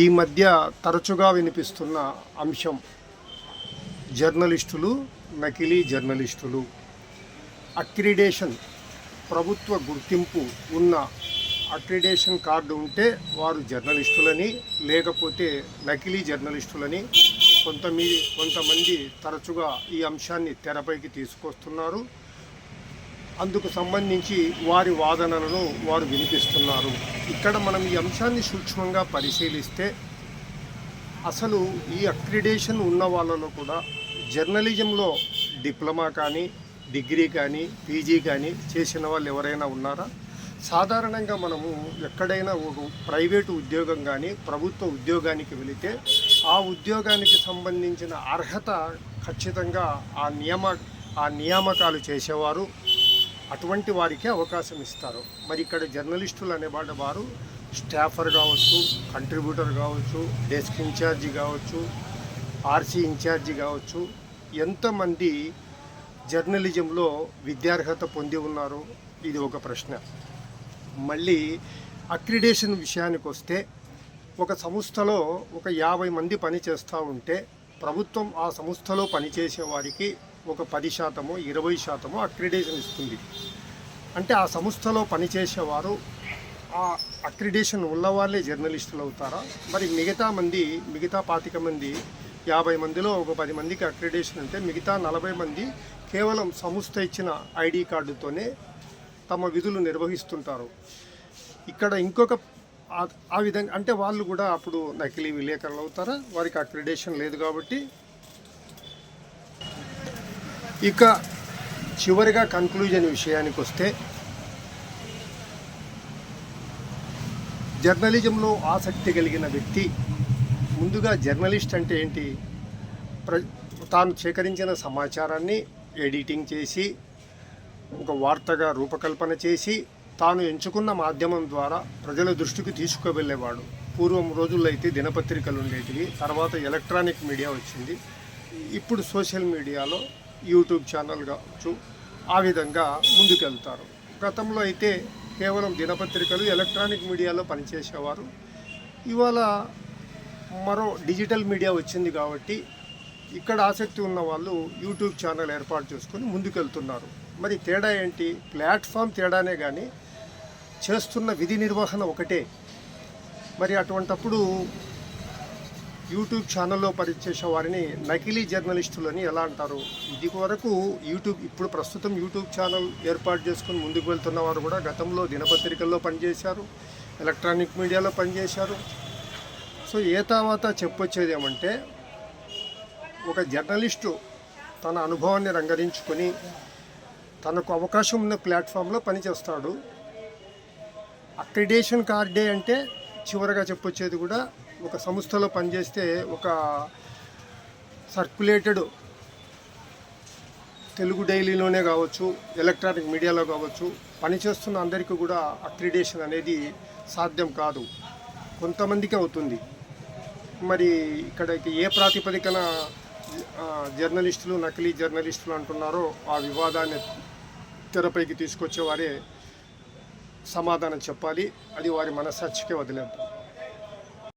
ఈ మధ్య తరచుగా వినిపిస్తున్న అంశం జర్నలిస్టులు నకిలీ జర్నలిస్టులు అక్రిడేషన్ ప్రభుత్వ గుర్తింపు ఉన్న అక్రిడేషన్ కార్డు ఉంటే వారు జర్నలిస్టులని లేకపోతే నకిలీ జర్నలిస్టులని కొంతమంది కొంతమంది తరచుగా ఈ అంశాన్ని తెరపైకి తీసుకొస్తున్నారు. అందుకు సంబంధించి వారి వాదనలను వారు వినిపిస్తున్నారు. ఇక్కడ మనం ఈ అంశాన్ని సూక్ష్మంగా పరిశీలిస్తే అసలు ఈ అక్రిడేషన్ ఉన్న వాళ్ళలో కూడా జర్నలిజంలో డిప్లొమా కానీ డిగ్రీ కానీ పీజీ కానీ చేసిన వాళ్ళు ఎవరైనా ఉన్నారా? సాధారణంగా మనము ఎక్కడైనా ఒక ప్రైవేటు ఉద్యోగం కానీ ప్రభుత్వ ఉద్యోగానికి వెళితే ఆ ఉద్యోగానికి సంబంధించిన అర్హత ఖచ్చితంగా ఆ నియమ ఆ నియామకాలు చేసేవారు. అటువంటి వారికి అవకాశం ఇస్తారు. మరి ఇక్కడ జర్నలిస్టులు అనేవాళ్ళ వారు స్టాఫర్ కావచ్చు కంట్రిబ్యూటర్ కావచ్చు డెస్క్ ఇన్ఛార్జి కావచ్చు ఆర్సీ ఇన్ఛార్జి కావచ్చు ఎంతమంది జర్నలిజంలో విద్యార్హత పొంది ఉన్నారు? ఇది ఒక ప్రశ్న. మళ్ళీ అక్రిడేషన్ విషయానికి వస్తే ఒక సంస్థలో ఒక యాభై మంది పని చేస్తూ ఉంటే ప్రభుత్వం ఆ సంస్థలో పనిచేసే వారికి ఒక పది శాతము ఇరవై శాతము అక్రిడేషన్ ఇస్తుంది. అంటే ఆ సంస్థలో పనిచేసేవారు ఆ అక్రిడేషన్ ఉన్న వాళ్ళే జర్నలిస్టులు అవుతారా? మరి మిగతా మంది మిగతా పాతిక మంది యాభై మందిలో ఒక పది మందికి అక్రిడేషన్ ఉంటే మిగతా నలభై మంది కేవలం సంస్థ ఇచ్చిన ఐడి కార్డుతోనే తమ విధులు నిర్వహిస్తుంటారు. ఇక్కడ ఇంకొక ఆ- ఆ విధంగా అంటే వాళ్ళు కూడా అప్పుడు నకిలీ విలేకరులు అవుతారా? వారికి అక్రిడేషన్ లేదు కాబట్టి ఇక చివరిగా కన్క్లూజన్ విషయానికి వస్తే జర్నలిజంలో ఆసక్తి కలిగిన వ్యక్తి ముందుగా జర్నలిస్ట్ అంటే ఏంటి? ప్ర తాను సేకరించిన సమాచారాన్ని ఎడిటింగ్ చేసి ఒక వార్తగా రూపకల్పన చేసి తాను ఎంచుకున్న మాధ్యమం ద్వారా ప్రజల దృష్టికి తీసుకువెళ్ళేవాడు. పూర్వం రోజుల్లో అయితే దినపత్రికలు ఉండేటివి తర్వాత ఎలక్ట్రానిక్ మీడియా వచ్చింది. ఇప్పుడు సోషల్ మీడియాలో యూట్యూబ్ ఛానల్ కావచ్చు ఆ విధంగా ముందుకెళ్తారు. గతంలో అయితే కేవలం దినపత్రికలు ఎలక్ట్రానిక్ మీడియాలో పనిచేసేవారు. ఇవాళ మరో డిజిటల్ మీడియా వచ్చింది కాబట్టి ఇక్కడ ఆసక్తి ఉన్న వాళ్ళు యూట్యూబ్ ఛానల్ ఏర్పాటు చేసుకొని ముందుకెళ్తున్నారు. మరి తేడా ఏంటి? ప్లాట్ఫామ్ తేడానే కానీ చేస్తున్న విధి నిర్వహణ ఒకటే. మరి అటువంటప్పుడు యూట్యూబ్ ఛానల్లో పనిచేసే వారిని నకిలీ జర్నలిస్టులు అని ఎలా అంటారు? ఇది వరకు యూట్యూబ్ ఇప్పుడు ప్రస్తుతం యూట్యూబ్ ఛానల్ ఏర్పాటు చేసుకుని ముందుకు వెళ్తున్న వారు కూడా గతంలో దినపత్రికల్లో పనిచేశారు ఎలక్ట్రానిక్ మీడియాలో పనిచేశారు. సో ఏ తర్వాత చెప్పొచ్చేది ఏమంటే ఒక జర్నలిస్టు తన అనుభవాన్ని రంగరించుకొని తనకు అవకాశం ఉన్న ప్లాట్ఫామ్లో పనిచేస్తాడు. అక్రిడేషన్ కార్డే అంటే చివరగా చెప్పొచ్చేది కూడా ఒక సంస్థలో పనిచేస్తే ఒక సర్క్యులేటెడ్ తెలుగు డైలీలోనే కావచ్చు ఎలక్ట్రానిక్ మీడియాలో కావచ్చు పనిచేస్తున్న అందరికీ కూడా అక్రిడేషన్ అనేది సాధ్యం కాదు. కొంతమందికి అవుతుంది. మరి ఇక్కడ ఏ ప్రాతిపదికన జర్నలిస్టులు నకిలీ జర్నలిస్టులు అంటున్నారో ఆ వివాదాన్ని తెరపైకి తీసుకొచ్చేవారే సమాధానం చెప్పాలి. అది వారి మనస్సాక్షికే వదిలేదు